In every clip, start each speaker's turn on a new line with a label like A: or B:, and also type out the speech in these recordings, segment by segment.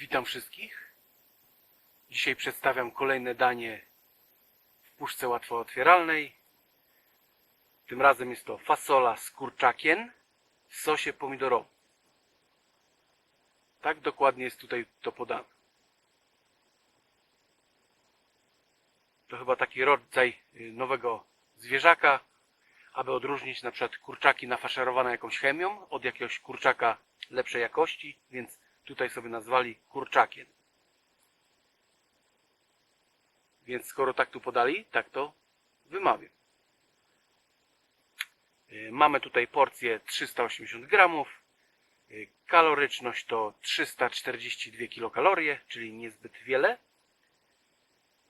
A: Witam wszystkich. Dzisiaj przedstawiam kolejne danie w puszce łatwo otwieralnej. Tym razem jest to fasola z kurczakiem w sosie pomidorowym. Tak dokładnie jest tutaj to podane. To chyba taki rodzaj y, nowego zwierzaka, aby odróżnić na przykład kurczaki nafaszerowane jakąś chemią od jakiegoś kurczaka lepszej jakości, więc tutaj sobie nazwali kurczakiem. Więc skoro tak tu podali, tak to wymawiam. Y, Mamy tutaj porcję 380 gramów. Y, Kaloryczność to 342 kilokalorie, czyli niezbyt wiele.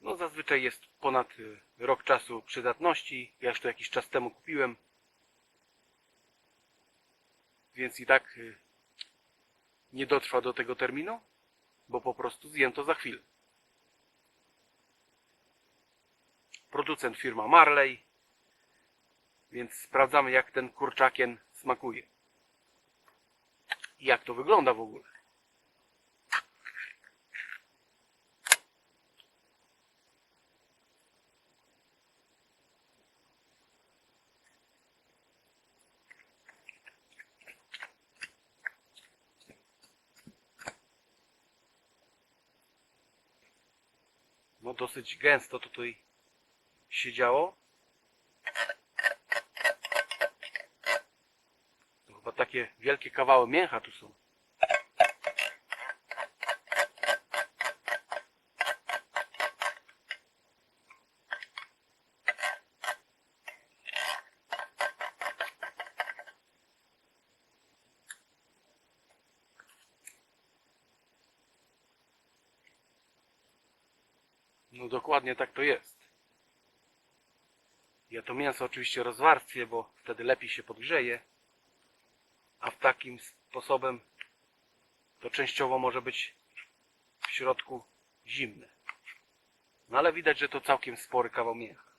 A: No zazwyczaj jest ponad y, rok czasu przydatności. Ja już to jakiś czas temu kupiłem. Więc i tak nie dotrwa do tego terminu, bo po prostu zjem to za chwilę. Producent firma Marley, więc sprawdzamy jak ten kurczakien smakuje. I jak to wygląda w ogóle. No dosyć gęsto to tutaj się działo. To chyba takie wielkie kawały mięcha tu są. No dokładnie tak to jest. Ja to mięso oczywiście rozwarstwię, bo wtedy lepiej się podgrzeje. A w takim sposobem to częściowo może być w środku zimne. No ale widać, że to całkiem spory kawał mięcha.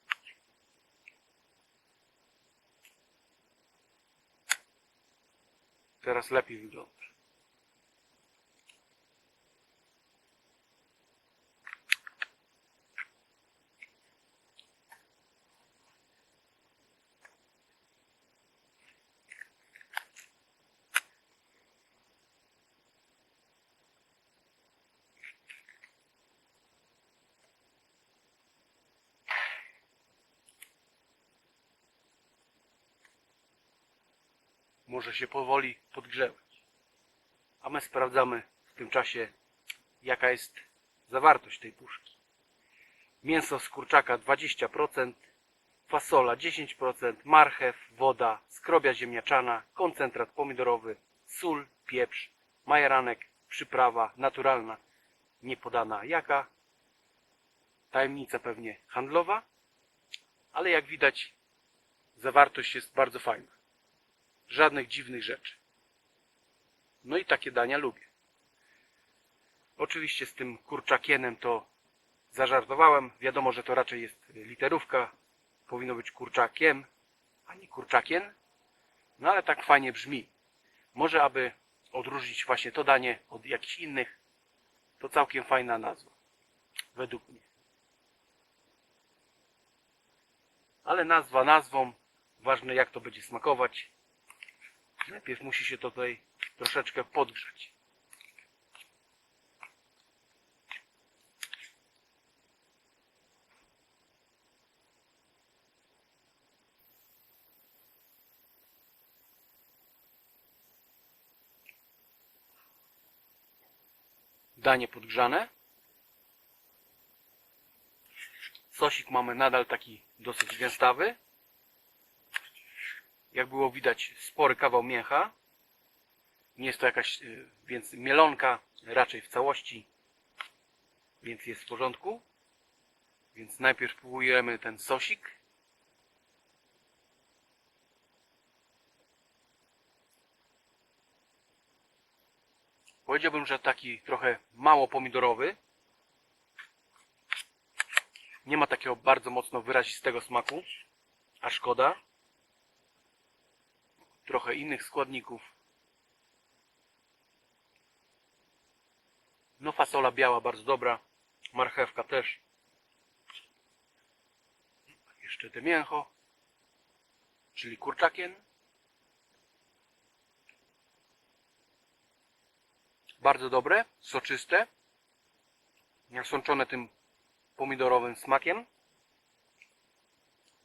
A: Teraz lepiej wygląda. Może się powoli podgrzewać. A my sprawdzamy w tym czasie, jaka jest zawartość tej puszki. Mięso z kurczaka 20%, fasola 10%, marchew, woda, skrobia ziemniaczana, koncentrat pomidorowy, sól, pieprz, majeranek, przyprawa naturalna, niepodana jaka. Tajemnica pewnie handlowa, ale jak widać zawartość jest bardzo fajna żadnych dziwnych rzeczy. No i takie dania lubię. Oczywiście z tym kurczakienem to zażartowałem. Wiadomo, że to raczej jest literówka. Powinno być kurczakiem, a nie kurczakien. No ale tak fajnie brzmi. Może aby odróżnić właśnie to danie od jakichś innych, to całkiem fajna nazwa. Według mnie. Ale nazwa nazwą. Ważne jak to będzie smakować. Najpierw musi się tutaj troszeczkę podgrzać. Danie podgrzane. Sosik mamy nadal taki dosyć gęstawy jak było widać, spory kawał mięcha. Nie jest to jakaś, y, więc mielonka, raczej w całości, więc jest w porządku. Więc najpierw próbujemy ten sosik. Powiedziałbym, że taki trochę mało pomidorowy. Nie ma takiego bardzo mocno wyrazistego smaku, a szkoda trochę innych składników. No Fasola biała bardzo dobra. Marchewka też. Jeszcze te mięcho. Czyli kurczakien. Bardzo dobre, soczyste. Nasączone tym pomidorowym smakiem.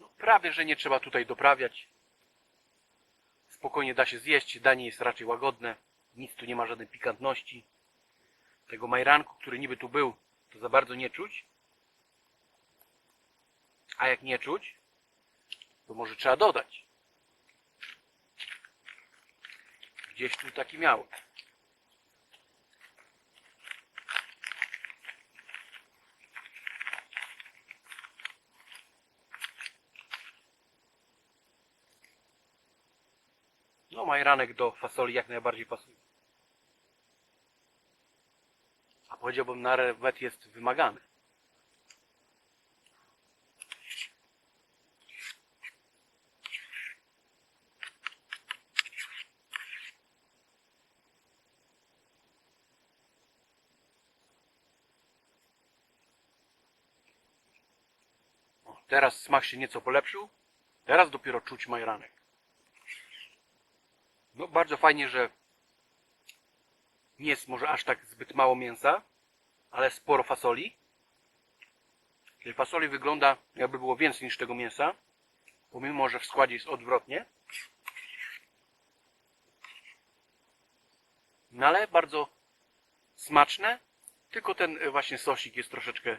A: No, prawie, że nie trzeba tutaj doprawiać. Spokojnie da się zjeść. Danie jest raczej łagodne. Nic tu nie ma żadnej pikantności. Tego majranku, który niby tu był, to za bardzo nie czuć. A jak nie czuć, to może trzeba dodać. Gdzieś tu taki miał. No majranek do fasoli jak najbardziej pasuje. A powiedziałbym nawet jest wymagany. Teraz smak się nieco polepszył. Teraz dopiero czuć majranek. No bardzo fajnie, że nie jest może aż tak zbyt mało mięsa, ale sporo fasoli. Tej fasoli wygląda jakby było więcej niż tego mięsa, pomimo że w składzie jest odwrotnie. No ale bardzo smaczne, tylko ten e, właśnie sosik jest troszeczkę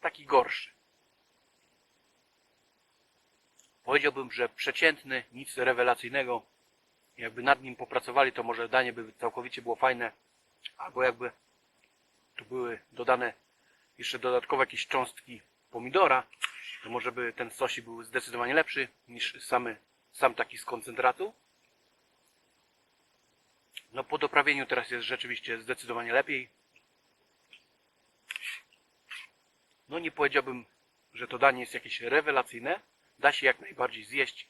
A: taki gorszy. Powiedziałbym, że przeciętny, nic rewelacyjnego. Jakby nad nim popracowali, to może danie by całkowicie było fajne. Albo jakby tu były dodane jeszcze dodatkowo jakieś cząstki pomidora, to może by ten sosik był zdecydowanie lepszy niż samy, sam taki z koncentratu. No po doprawieniu teraz jest rzeczywiście zdecydowanie lepiej. No nie powiedziałbym, że to danie jest jakieś rewelacyjne. Da się jak najbardziej zjeść.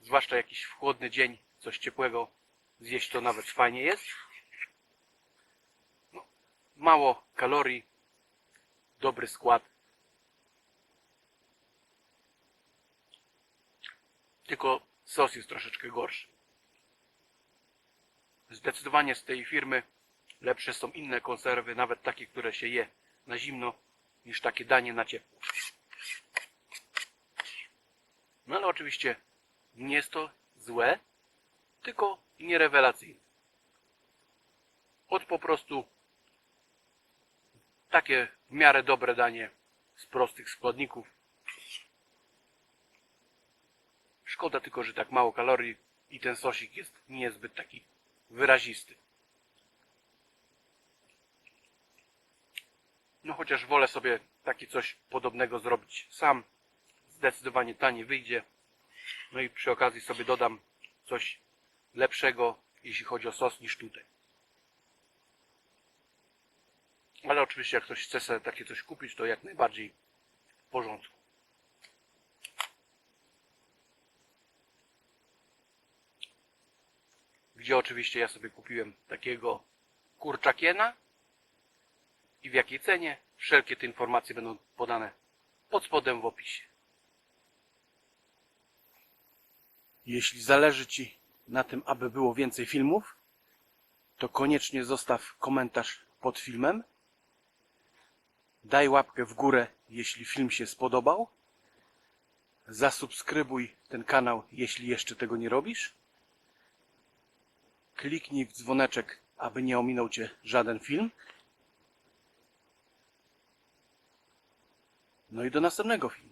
A: Zwłaszcza jakiś w chłodny dzień, coś ciepłego zjeść to nawet fajnie jest. No, mało kalorii, dobry skład. Tylko sos jest troszeczkę gorszy. Zdecydowanie z tej firmy lepsze są inne konserwy, nawet takie, które się je na zimno, niż takie danie na ciepło. No ale oczywiście nie jest to złe, tylko nierewelacyjne. Od po prostu takie w miarę dobre danie z prostych składników. Szkoda tylko, że tak mało kalorii i ten sosik jest niezbyt taki wyrazisty. No chociaż wolę sobie takie coś podobnego zrobić sam. Zdecydowanie taniej wyjdzie. No i przy okazji sobie dodam coś lepszego, jeśli chodzi o sos, niż tutaj. Ale oczywiście jak ktoś chce sobie takie coś kupić, to jak najbardziej w porządku. Gdzie oczywiście ja sobie kupiłem takiego kurczakiena i w jakiej cenie. Wszelkie te informacje będą podane pod spodem w opisie. Jeśli zależy Ci na tym, aby było więcej filmów, to koniecznie zostaw komentarz pod filmem. Daj łapkę w górę, jeśli film się spodobał. Zasubskrybuj ten kanał, jeśli jeszcze tego nie robisz. Kliknij w dzwoneczek, aby nie ominął Cię żaden film. No i do następnego filmu.